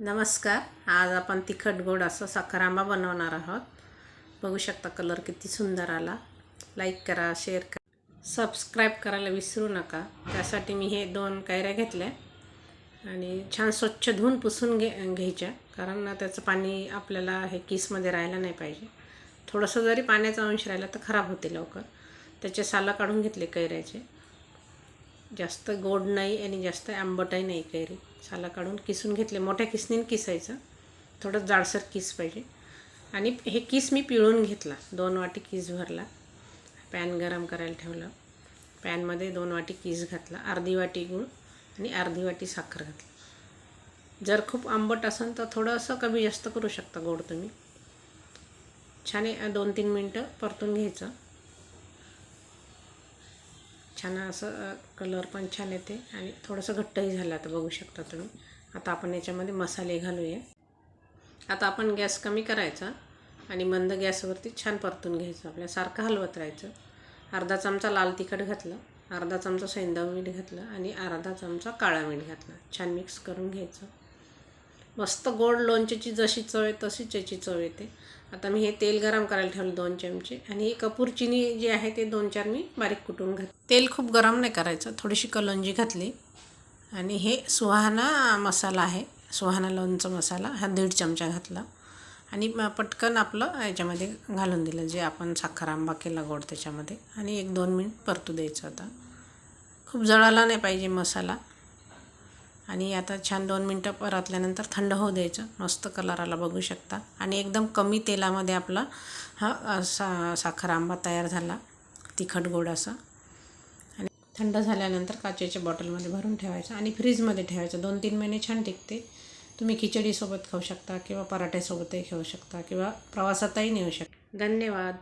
नमस्कार. आज आपण तिखट गोड असं साखरांबा बनवणार आहोत. बघू शकता कलर किती सुंदर आला. लाईक करा शेअर करा. सबस्क्राईब करायला विसरू नका. त्यासाठी मी हे दोन कैऱ्या घेतल्या. आणि छान स्वच्छ धुवून पुसून घे घ्यायच्या. कारण त्याचं पाणी आपल्याला हे किसमध्ये राहायला नाही पाहिजे. थोडंसं जरी पाण्याचा अंश राहिला तर खराब होते लवकर. त्याचे सालं काढून घेतले कैऱ्याचे. जास्त गोड नाही आणि जास्त आंबटही नाही कैरी. साला काढून किसून घेतले. मोठ्या किसनीने किसायचं. थोडं जाडसर किस पाहिजे. आणि हे किस मी पिळून घेतला. दोन वाटी किस भरला. पॅन गरम करायला ठेवलं. पॅनमध्ये दोन वाटी किस घातला. अर्धी वाटी गूळ आणि अर्धी वाटी साखर घातली. जर खूप आंबट असेल तर थोडंसं कमी जास्त करू शकता गोड तुम्ही. छान दोन तीन मिनटं परतून घ्यायचं. छान असं कलर पण छान येते आणि थोडंसं घट्टही झालं आता बघू शकता तुम्ही. आता आपण याच्यामध्ये मसाले घालूया. आता आपण गॅस कमी करायचा आणि मंद गॅसवरती छान परतून घ्यायचं. आपल्या सारखं हलवत राहायचं. अर्धा चमचा लाल तिखट घातलं अर्धा चमचा सैंदव मीठ घातलं आणि अर्धा चमचा काळा मीठ घातला. छान मिक्स करून घ्यायचं. मस्त गोड लोणच्याची जशी चव आहे तशीच याची चव येते. आता मी हे तेल गरम करायला ठेवलं दोन चमचे. आणि ही कपूर चिनी जे आहे ते दोन चार मी बारीक कुटून घात. तेल खूप गरम नाही करायचं थोडीशी कलंजी घातली. आणि हे सुहाना मसाला आहे सुहाना लोणचं मसाला हा दीड चमचा घातला. आणि पटकन आपलं याच्यामध्ये घालून दिलं जे आपण साखर आंबा केला गोड त्याच्यामध्ये. आणि एक दोन मिनिट परतू द्यायचं आता. खूप जळाला नाही पाहिजे मसाला. आणि आता छान दोन मिनटं परतल्यानंतर थंड होऊ द्यायचं. मस्त कलर आला बघू शकता. आणि एकदम कमी तेलामध्ये आपला हा सा साखर आंबा तयार झाला. तिखट गोड असा. आणि थंड झाल्यानंतर काचेच्या बॉटलमध्ये भरून ठेवायचं आणि फ्रीजमध्ये ठेवायचं. दोन तीन महिने छान टिकते. तुम्ही खिचडीसोबत खाऊ शकता किंवा पराठ्यासोबतही खाऊ शकता किंवा प्रवासातही नेऊ शकता. धन्यवाद.